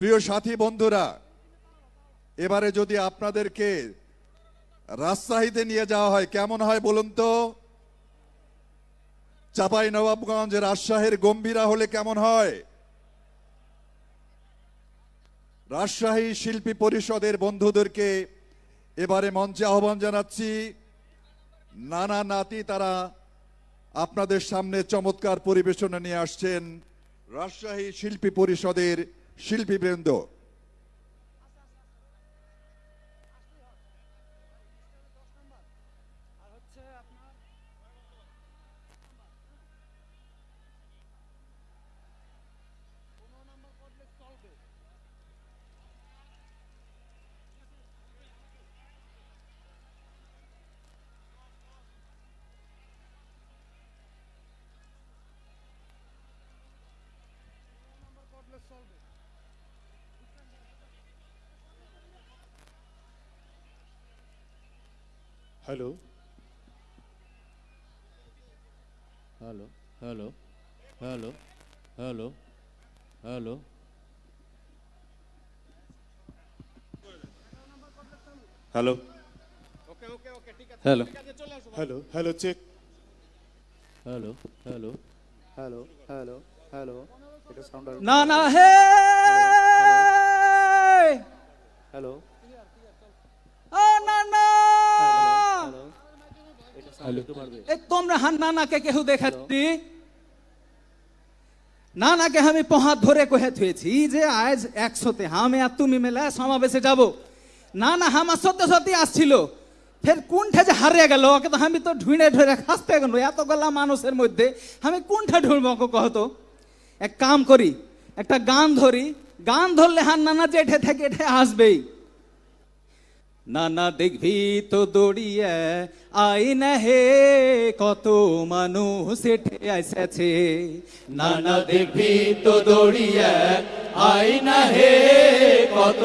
প্রিয় সাথী বন্ধুরা, এবারে যদি আপনাদেরকে রাজশাহীতে নিয়ে যাওয়া হয়, কেমন হয় বলুন তো? চাপাই নবাবগঞ্জ রাজশাহীর গম্ভীরা হলে কেমন হয়? রাজশাহী শিল্পী পরিষদের বন্ধুদেরকে এবারে মঞ্চে আহ্বান জানাচ্ছি। নানা নাতি তারা আপনাদের সামনে চমৎকার পরিবেশনা নিয়ে আসছেন রাজশাহী শিল্পী পরিষদের Shilpi Brendó. Hello hello hello hello hello hello hello hello hello hello check hello hello hello hello hello এটা সাউন্ড না না হে হ্যালো ও না না হ্যালো এটা সাউন্ড একটু বাড়বে এ তোমরা হান নানাকে কেউ দেখাচ্ছি নানাকে আমি পহাত ধরে কহে থুয়েছি যে আজ একশোতে আমি আর তুমি মেলা সমাবেশে যাব। না না আমার সত্যি সত্যি আসছিল। ফের কোনটা যে হারিয়ে গেল, ওকে তো আমি তো ঢুঁড়ে ঢুঁড়ে খাসতে গেল। এত গলা মানুষের মধ্যে আমি কোনটা ঢুঁড়বো কহতো এক কাম করি, একটা গান ধরি। গান ধরলে হান নানা জেঠে থেকে এঠে আসবেই। নানা দেখবি তো দড়িয়ে আই না হে, কত মানুষ এঠে এসেছে নানা দেখবি তো দড়িয়ে আই না হে, কত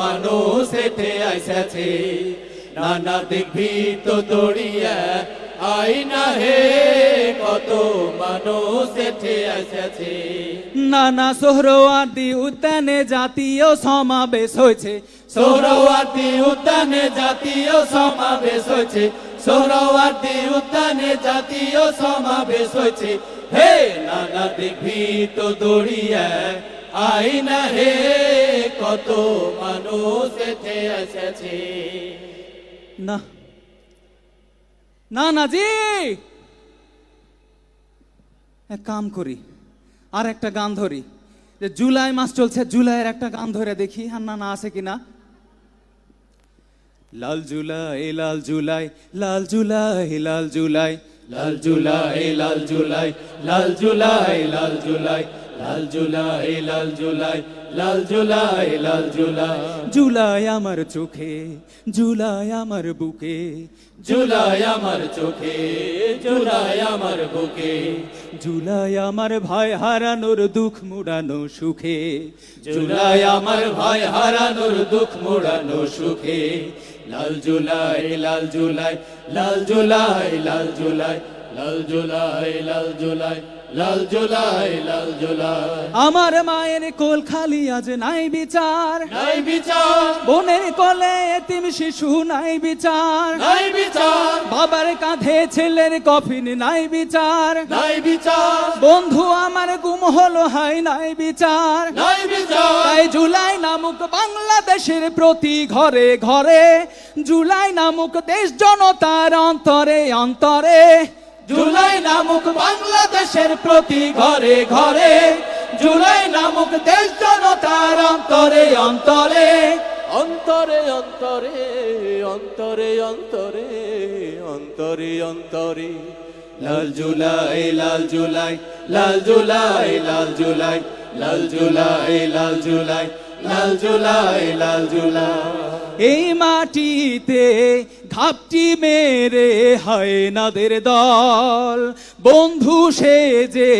মানুষ এঠে এসেছে নানা দেখবি তো দড়িয়ে আই না হে, কত মানুষ এঠে এসেছে নানা সোহরওয়ার্দী উদ্যানে জাতীয় সমাবেশ হয়েছে। সোহরওয়ার্দী উদ্যানে জাতীয় সমাবেশ হয়েছে। সোহরওয়ার্দী উদ্যানে জাতীয় সমাবেশ হয়েছে। হে নানা দেখবি তো দড়িয়ে আই না হে কত মানুষ এসেছে। না। না না জি এক কাম করি। আর একটা গান ধরি যে জুলাই মাস চলছে জুলাইয়ের একটা গান ধরে দেখি হান্না না আছে কিনা লাল জুলাই লাল জুলাই লাল জুলাই লাল জুলাই লাল জুলাই লাল জুলাই লাল জুলাই লাল জুলাই লাল জুলাই লাল জুলাই লাল জুলাই লাল জুলাই। জুলাই আমার চোখে জুলাই আমার বুকে। জুলাই আমার চোখে জুলাই আমার বুকে। জুলাই আমার ভাই হারানোর দুঃখ মুড়ানো সুখে। জুলাই আমার ভাই হারানোর দুঃখ মুড়ানো সুখে। লাল জুলাই লাল জুলাই লাল জুলাই লাল জুলাই লাল জুলাই লাল জুলাই। লাল জুলাই লাল জুলাই। আমার মায়ের কোল খালি আজ নাই বিচার। নাই বিচার। বোনের কোলে এতিম শিশু নাই বিচার। নাই বিচার। বাবার কাঁধে ছেলের কফিন নাই বিচার। নাই বিচার। বন্ধু আমার গুম হলো হাই নাই বিচার। নাই বিচার। তাই জুলাই নামক বাংলাদেশের প্রতি ঘরে ঘরে। জুলাই নামক দেশ জনতার অন্তরে অন্তরে। জুলাই নামক বাংলাদেশের প্রতি ঘরে ঘরে জুলাই নামক দেশ জনতার অন্তরে অন্তরে অন্তরে অন্তরে অন্তরে অন্তরে অন্তরে অন্তরে। লাল জুলাই লাল জুলাই লাল জুলাই লাল জুলাই লাল জুলাই লাল জুলাই লাল জুলাই লাল জুলাই। এই মাটিতে থাপটি মেরে হয় নাদের দল। বন্ধু সে যে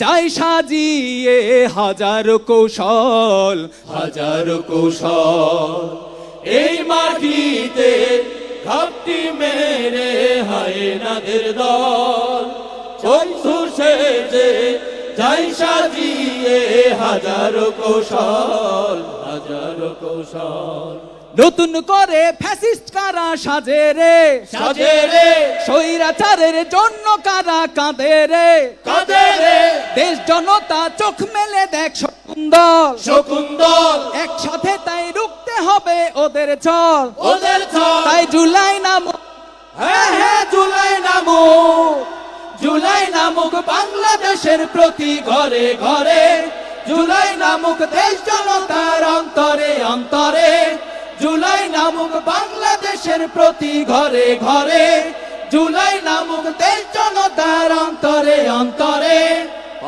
যাই সাজিয়ে হাজার কৌশল হাজার কৌশল। এই মাটিতে থাপটি মেরে হয় নাদের দল। বন্ধু সে যে যাই সাজিয়ে হাজার কৌশল হাজারো কৌশল। নতুন করে ফ্যাসিস্ট কারা সাজে রে? সাজে রে। স্বৈরাচারের জন্য কারা কাঁদে রে? কাঁদে রে। দেশ জনতা চোখ মেলে দেখ সুন্দর শকুন্দল একসাথে তাই রুখতে হবে ওদের চল ওদের ছল। তাই জুলাই নাম। হ্যাঁ হ্যাঁ জুলাই নামো। জুলাই নামক বাংলাদেশের প্রতি ঘরে ঘরে। জুলাই নামক দেশ জনতার অন্তরে অন্তরে। জুলাই নামক বাংলাদেশের প্রতি ঘরে ঘরে। জুলাই নামক দেশ জনতার অন্তরে অন্তরে।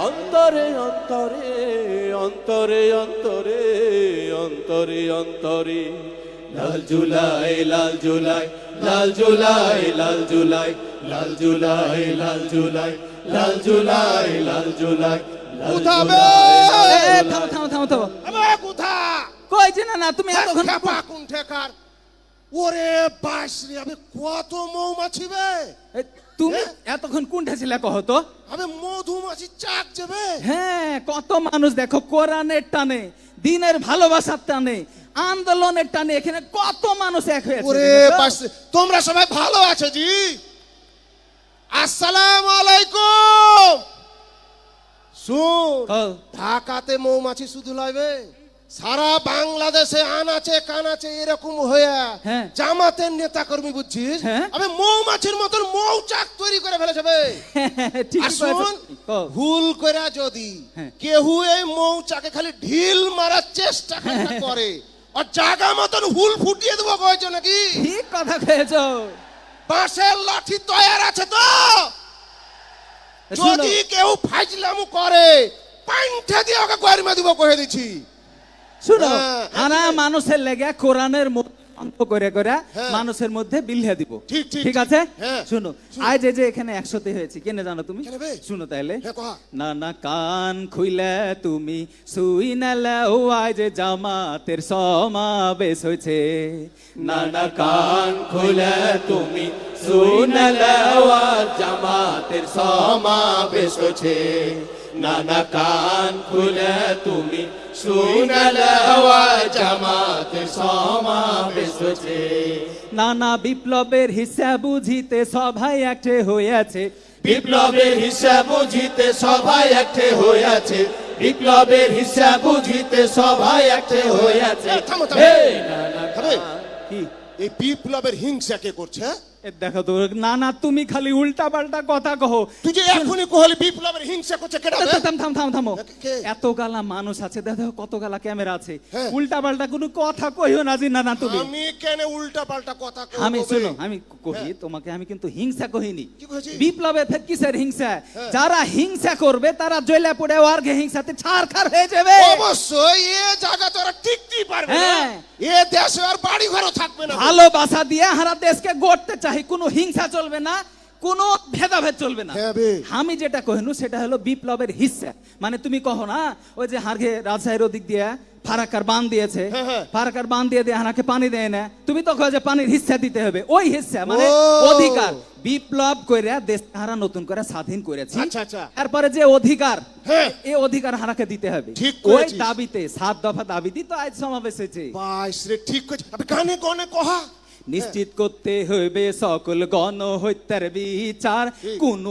অন্তরে অন্তরে অন্তরে অন্তরে অন্তরে অন্তরে। লাল জুলাই লাল জুলাই লাল জুলাই লাল জুলাই লাল জুলাই লাল জুলাই লাল জুলাই লাল জুলাই। থামো থামো থামো থামো। আমার কোথা কই যে না না তুমি এতক্ষণ খেপা কোন ঠেকার ওরে বাস রে আমি কত মৌমাছি বে? তুমি এতক্ষণ কোনটা ছিলে কহ তো। আমি মধুমাছি চাক যাবে হ্যাঁ কত মানুষ দেখো কোরআনের টানে দিনের ভালোবাসার টানে আন্দোলনের টানে এখানে কত মানুষ এক হয়েছে ওরে? বাস তোমরা সবাই ভালো আছো জি? আসসালামু আলাইকুম! শুন ঢাকাতে মৌমাছি শুধু লইবে সারা বাংলাদেশে আনাচে কানাচে এরকম হয়ে হ্যাঁ। জামাতের নেতা কর্মী বুঝছিস? হ্যাঁ। আমি মৌমাছির মতন মৌচাক তৈরি করে ফেলেছে ভুল করে যদি হ্যাঁ। কেহু এই মৌচাকে খালি ঢিল মারার চেষ্টা করে আর জায়গা মতন হুল ফুটিয়ে দেবো কয়েছে নাকি? ঠিক কথা কয়েছো। বাঁশের লাঠি তৈয়ার আছে তো? যদি কেউ ফাজলামু করে পাইন্ঠা দিয়ে ওকে গরমা দিব কহে দিছি। শুনো হ্যাঁ, আনা মানুষের লেগে কোরআনের মধ্যে অন্ত করে করে হ্যাঁ। মানুষের মধ্যে বিলহে দিব। ঠিক। আছে? হ্যাঁ। শুনো আজ যে এখানে একসাথে হয়েছি কেন জানো তুমি? শুনো তাইলে। হ্যাঁ, না না কান খুইলে তুমি সুই নালে ও আজ জামাতের সমাবেশ হয়েছে। না না কান খুলে তুমি শুনলেওয়া জামাতের সমাবেশ হচ্ছে না না কান খুলে তুমি সুইনাল হাওয়া জামাত নানা বিপ্লবের হিসাব বুঝিতে সবাই একটে হইয়াছে বিপ্লবের হিসাব বুঝিতে সবাই একটে হইয়াছে বিপ্লবের হিসাব বুঝিতে সবাই একটে হইয়াছে এই বিপ্লবের হিংসা কে করছে হ্যাঁ? দেখো তো না না তুমি খালি উল্টা পাল্টা কথা কহো। তুই যে এখনই কোহলি বিপ্লবের হিংসা করছে কেটা? থাম থাম থাম থামো। এত গালা মানুষ আছে দেখো কত গালা ক্যামেরা আছে। হ্যাঁ। উল্টা পাল্টা কোনো কথা কইও না জি না না তুমি। আমি কেন উল্টা পাল্টা কথা আমি শুনো আমি কহি তোমাকে আমি কিন্তু হিংসা কহিনি। বিপ্লবে ফের কিসের হিংসা। হ্যাঁ। যারা হিংসা করবে তারা জয়লা পড়ে ওয়ার্গে হিংসাতে ছাড় খার হয়ে যাবে। অবশ্যই এ জায়গা টিকতেই পারবে না। হ্যাঁ। এ দেশে আর বাড়ি ঘরও থাকবে না। ভালোবাসা দিয়ে হারা দেশকে গড়তে চাই কোনো হিংসা চলবে না কোনো ভেদাভেদ চলবে না। হ্যাঁ আমি যেটা কহিনু সেটা হলো বিপ্লবের হিস্সা মানে তুমি কহো না ওই যে হারগে রাজশাহীর ওদিক দিয়ে ফারাকার বান দিয়েছে। হ্যাঁ, হ্যাঁ। ফারাকার বান দিয়ে দিয়ে হানাকে পানি দেয় না। তুমি তো যে পানির হিস্সা দিতে হবে। ওই হিস্সা মানে অধিকার। বিপ্লব করে দেশ হারা নতুন করে স্বাধীন করেছে। আচ্ছা, আচ্ছা। তারপরে যে অধিকার হ্যাঁ। এই অধিকার হারাকে দিতে হবে। ঠিক ওই দাবিতে সাত দফা দাবি দিতে আজ সমাবেশ হয়েছে। ঠিক গানে গনে কহা। নিশ্চিত করতে হইবে সকল গণ হত্যার বিচার কোন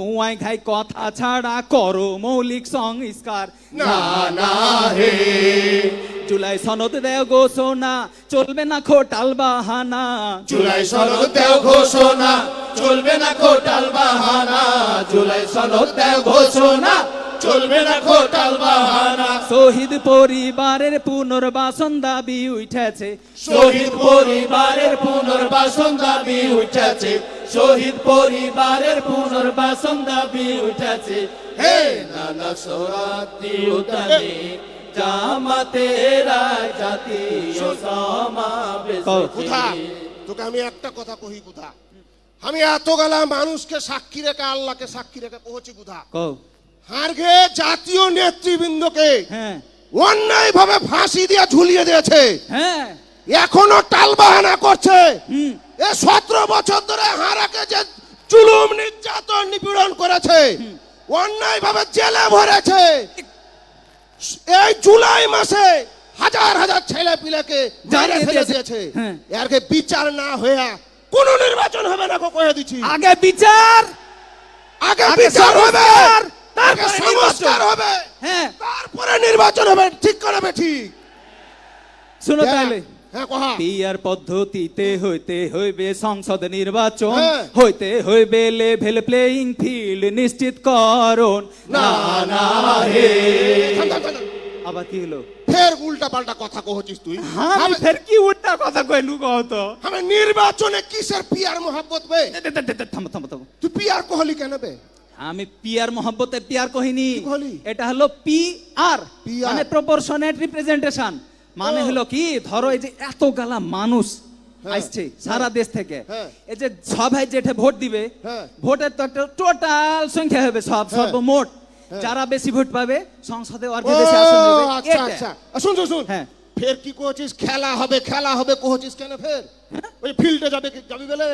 ঘাই কথা ছাড়া করো মৌলিক সংস্কার। না না হে। জুলাই সনদ দেও ঘোষণা চলবে না খোটাল বাহানা। জুলাই সনদ দেও ঘোষণা চলবে না খোটাল বাহানা। জুলাই সনদ দেও ঘোষণা চলবে না খোটাল বাহানা। শহীদ পরিবারের পুনর্বাসন দাবি উঠেছে। শহীদ পরিবারের পুনর্বাসন দাবি উঠেছে। শহীদ পরিবারের পুনর্বাসন দাবি উঠেছে। হে নানা সরাতি জামাতেরা সমাবেশ। তোকে আমি একটা কথা কহি কোথা? আমি এত গেলা মানুষকে সাক্ষী রেখে আল্লাহকে সাক্ষী রেখে পৌঁছি কোথা? হারগে জাতীয় নেতৃবৃন্দকে হ্যাঁ। অন্যায় ভাবে ফাঁসি দিয়ে ঝুলিয়ে দিয়েছে। হ্যাঁ। এখনও টালবাহানা করছে। এ সতেরো বছর ধরে হারাকে যে জুলুম নির্যাতন নিপীড়ন করেছে অন্যায় ভাবে জেলে ভরেছে। এই জুলাই মাসে হাজার হাজার ছেলে পিলাকে জ্বালিয়ে ফেলে দিয়েছে। হ্যাঁ। এরকে বিচার না হয়ে কোন নির্বাচন হবে না কয়ে দিচ্ছি আগে বিচার আগে বিচার হবে। তারপরে সংস্কার। হবে। হ্যাঁ। তারপরে নির্বাচন হবে ঠিক করবে ঠিক। শুনো তাহলে। হ্যাঁ পিয়ার পদ্ধতিতে হইতে হইবে সংসদ নির্বাচন। হ্যাঁ। হইতে হইবে লেভেল প্লেইং ফিল্ড নিশ্চিত করণ না না হে। আবার কি হলো? ফের উল্টা পাল্টা কথা কহছিস তুই। আমি ফের কি উল্টা কথা কইলু কত আমি নির্বাচনে কিসের পিয়ার মোহাব্বত বে? থামো থামো থামো। তুই পিয়ার কহলি কেন বে? আমি পিয়ার মোহাম্মতে পিয়ার কহিনি? এটা হলো পি আর মানে প্রপোর্শনেট রিপ্রেজেন্টেশন মানে হলো কি ধরো এই যে এত গালা মানুষ হ্যাঁ, আসছে সারা দেশ থেকে হ্যাঁ। এই যে সবাই যেটা ভোট দিবে হ্যাঁ। ভোটের তো একটা টোটাল সংখ্যা হবে সব। সর্বমোট। যারা বেশি ভোট পাবে সংসদে ও বেশি আসন হবে আচ্ছা। আচ্ছা শুন শুন হ্যাঁ। ফের কি কহছিস খেলা হবে খেলা হবে কহছিস কেন ফের। ওই ফিল্ডে যাবে যাবি বলে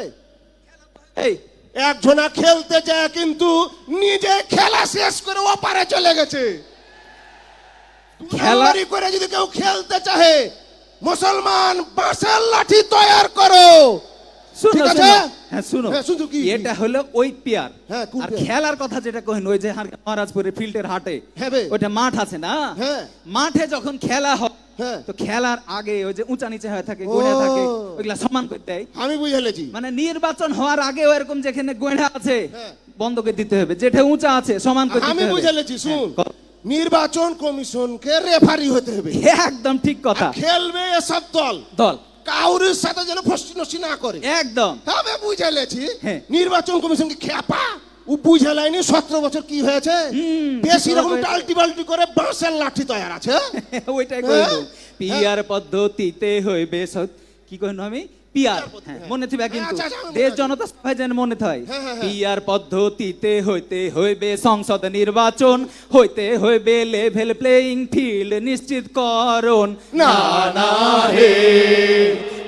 এই একজনা খেলতে যায় কিন্তু নিজে খেলা শেষ করে ওপারে চলে গেছে খেলা- খেলা করে যদি কেউ খেলতে চাহে মুসলমান বাঁশের লাঠি তৈয়ার করো ঠিক আছে? হ্যাঁ শুনো হ্যাঁ? এটা হলো ওই পিয়ার হ্যাঁ, আর খেলার কথা যেটা কহেন ওই যে ফিল্ডের হাটে ওইটা মাঠ আছে না হ্যাঁ। মাঠে যখন খেলা হ্যাঁ। তো খেলার আগে ওই যে উঁচা নিচে হয়ে থাকে গোড়া থাকে ওইগুলা সমান করতে হয় আমি বুঝেলেছি মানে নির্বাচন হওয়ার আগে এরকম যেখানে গোড়া আছে হ্যাঁ। বন্ধ করে দিতে হবে। যেটা উঁচা আছে সমান করে আমি শুন হ্যাঁ, ক- নির্বাচন কমিশনকে রেফারি হতে হবে। একদম ঠিক কথা। খেলবে এসব দল। দল। কাউরির সাথে যেন ফষ্টি নষ্টি না করে। একদম। তবে বুঝেলেছি হ্যাঁ। নির্বাচন কমিশনকে খেপা। ও বুঝেলাইনি সতেরো বছর কি হয়েছে? বেশি রকম টালটি বালটি করে বাঁশের লাঠি তৈরি আছে। ওইটাই হ্যাঁ? পিয়ার পদ্ধতিতে হইবে কি কইনো আমি? পিয়ার। হ্যাঁ, মনে থিবা কিন্তু। আচ্ছা, আচ্ছা, মনে দেশ জনতা সবাই যেন মনে থয়। হ্যাঁ, হ্যাঁ, হ্যাঁ। পিয়ার পদ্ধতিতে হইতে হইবে সংসদ নির্বাচন হইতে হইবে লেভেল প্লেইং ফিল্ড নিশ্চিত করণ না না হে।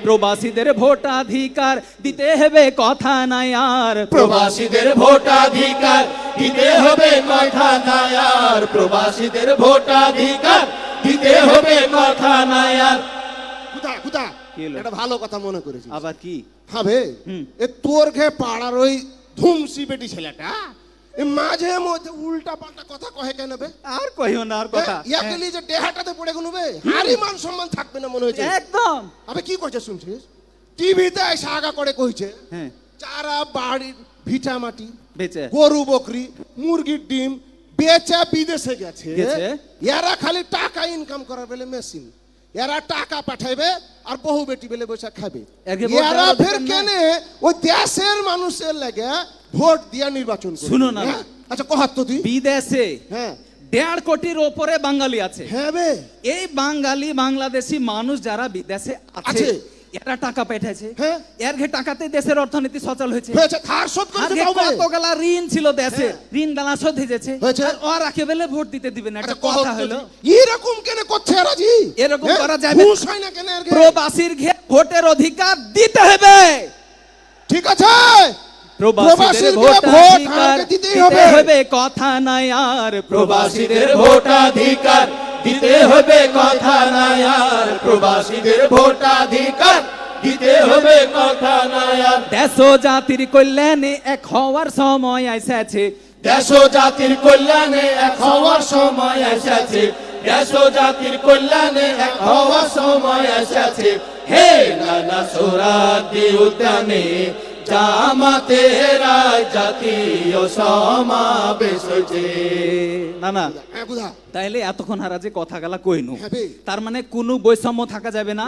প্রবাসীদের ভোটাধিকার দিতে হবে কথা নাই আর। প্রবাসীদের ভোটাধিকার দিতে হবে কথা নাই আর। প্রবাসীদের ভোটাধিকার দিতে হবে কথা নাই আর। কি হলো? এটা ভালো কথা মনে করেছি আবার কি? হবে এ তোর ঘে পাড়ার ওই ধুমসি বেটি ছেলেটা মাঝে মধ্যে উল্টা পাল্টা কথা কহে কেন বে? আর কইও না আর কথা। ইয়াকে নিয়ে যে দেহাটাতে পড়ে গেল বে হারি মান সম্মান থাকবে না মনে হয়েছে? একদম। আবে কি করছে শুনছিস? টিভিতে এসে আগা করে কইছে হ্যাঁ। যারা বাড়ির ভিটা মাটি বেঁচে। গরু বকরি মুরগির ডিম বেচা বিদেশে গেছে। গেছে। এরা খালি টাকা ইনকাম করার বেলে মেশিন এরা টাকা পাঠাইবে আর বহু বেটি বেলে বসে খাবে এরা ফের কেনে ওই দেশের মানুষের লাগে ভোট দিয়া নির্বাচন। শুনো না। হ্যাঁ? আচ্ছা কহাত তো তুই বিদেশে হ্যাঁ দেড় কোটির ওপরে বাঙালি আছে হ্যাঁ বে এই বাঙালি বাংলাদেশি মানুষ যারা বিদেশে আছে। এরা টাকা পাঠাইছে হ্যাঁ। এর ঘে টাকাতে দেশের অর্থনীতি সচল হয়েছে হয়েছে ধার শোধ আর করেছে তাও বে। ঋণ ছিল দেশে ঋণ গালা শোধ হয়েছে। আর ওরা কেবলে ভোট দিতে দিবে না একটা আচ্ছা, কথা হলো এরকম কেন করছে এরা জি এরকম হ্যাঁ? করা যাবে না। ঘুষ হয় না কেন এর প্রবাসীর ঘে ভোটের অধিকার দিতে হবে ঠিক আছে প্রবাসীদের প্রবাসীদের ভোট ভোট অধিকার দিতে হবে। হবে কথা নাই আর প্রবাসীদের ভোটাধিকার দিতে হবে কথা নাই আর প্রবাসীদের ভোটাধিকার। দিতে হবে কথা নাই আর দেশ জাতির কল্যাণে এক হওয়ার সময় আইসাছে দেশ জাতির কল্যাণে এক হওয়ার সময় এসেছে। দেশ জাতির কল্যাণে এক হওয়ার সময় এসেছে। হে নানা সোরাদি উদ্যানে জামাতেরা জাতীয় সমাবেশ হয়েছে। না না হ্যাঁ তাইলে এতক্ষণ হারা যে কথা গেলা কইনু হ্যাঁ তার মানে কোনো বৈষম্য থাকা যাবে না।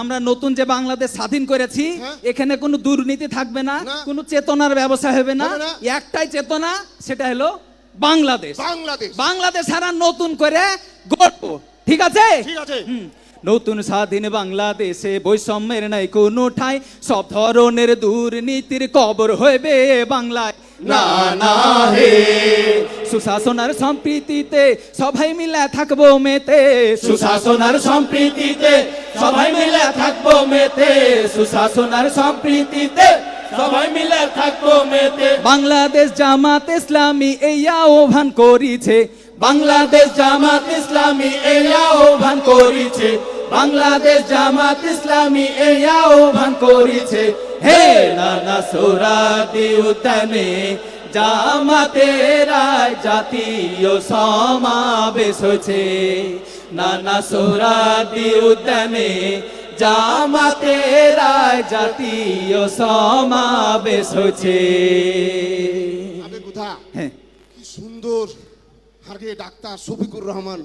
আমরা নতুন যে বাংলাদেশ স্বাধীন করেছি হ্যাঁ। এখানে কোনো দুর্নীতি থাকবে না। কোনো চেতনার ব্যবসা হবে না। একটাই চেতনা সেটা হলো বাংলাদেশ। বাংলাদেশ। বাংলাদেশ সারা নতুন করে গড়ব। ঠিক আছে? ঠিক আছে। নতুন স্বাধীন বাংলাদেশে বৈষম্যের নাই কোনো ঠাই। সব ধরনের দুর্নীতির কবর হইবে বাংলায়। না না, হে। সম্প্রীতিতে সবাই মিলে থাকব মেতে। সুশাসন আর সম্প্রীতিতে সবাই মিলে থাকব মেতে। সুশাসন আর সম্প্রীতিতে সবাই মিলে থাকব মেতে। বাংলাদেশ জামাত ইসলামী এই আহ্বান করিছে। বাংলাদেশ জামাত ইসলামী এই আহ্বান করিছে। বাংলাদেশ জামাত ইসলামী এই আহ্বান করিছে। হে নানা সোরাদি উদ্যানে জামাতেরা জাতীয় সমাবেশ হয়েছে। নানা সোরাদি উদ্যানে জামাতেরা জাতীয় সমাবেশ হয়েছে। হ্যাঁ। কি সুন্দর। ডাক্তার শফিকুর রহমান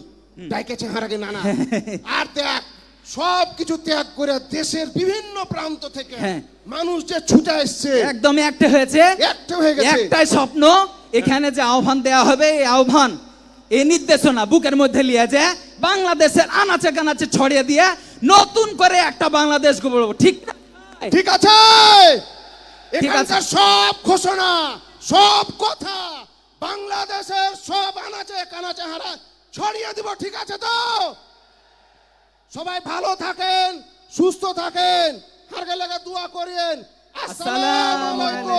ডাইকেছে নানা আর দেখ সব কিছু ত্যাগ করে দেশের বিভিন্ন প্রান্ত থেকে হ্যাঁ। মানুষ যে ছুটে একদম একটা হয়েছে একটা হয়ে গেছে একটাই স্বপ্ন এখানে যে আহ্বান দেয়া হবে এই আহ্বান এই নির্দেশনা বুকের মধ্যে নিয়ে যে বাংলাদেশের আনাচে কানাচে ছড়িয়ে দিয়ে নতুন করে একটা বাংলাদেশ গড়ব ঠিক না? ঠিক আছে ঠিক আছে। সব ঘোষণা সব কথা বাংলাদেশের সব আনাচে কানাচে হারা ছড়িয়ে দিব ঠিক আছে তো? সবাই ভালো থাকেন সুস্থ থাকেন হারকে লেগে দোয়া করিয়েন। আসসালামু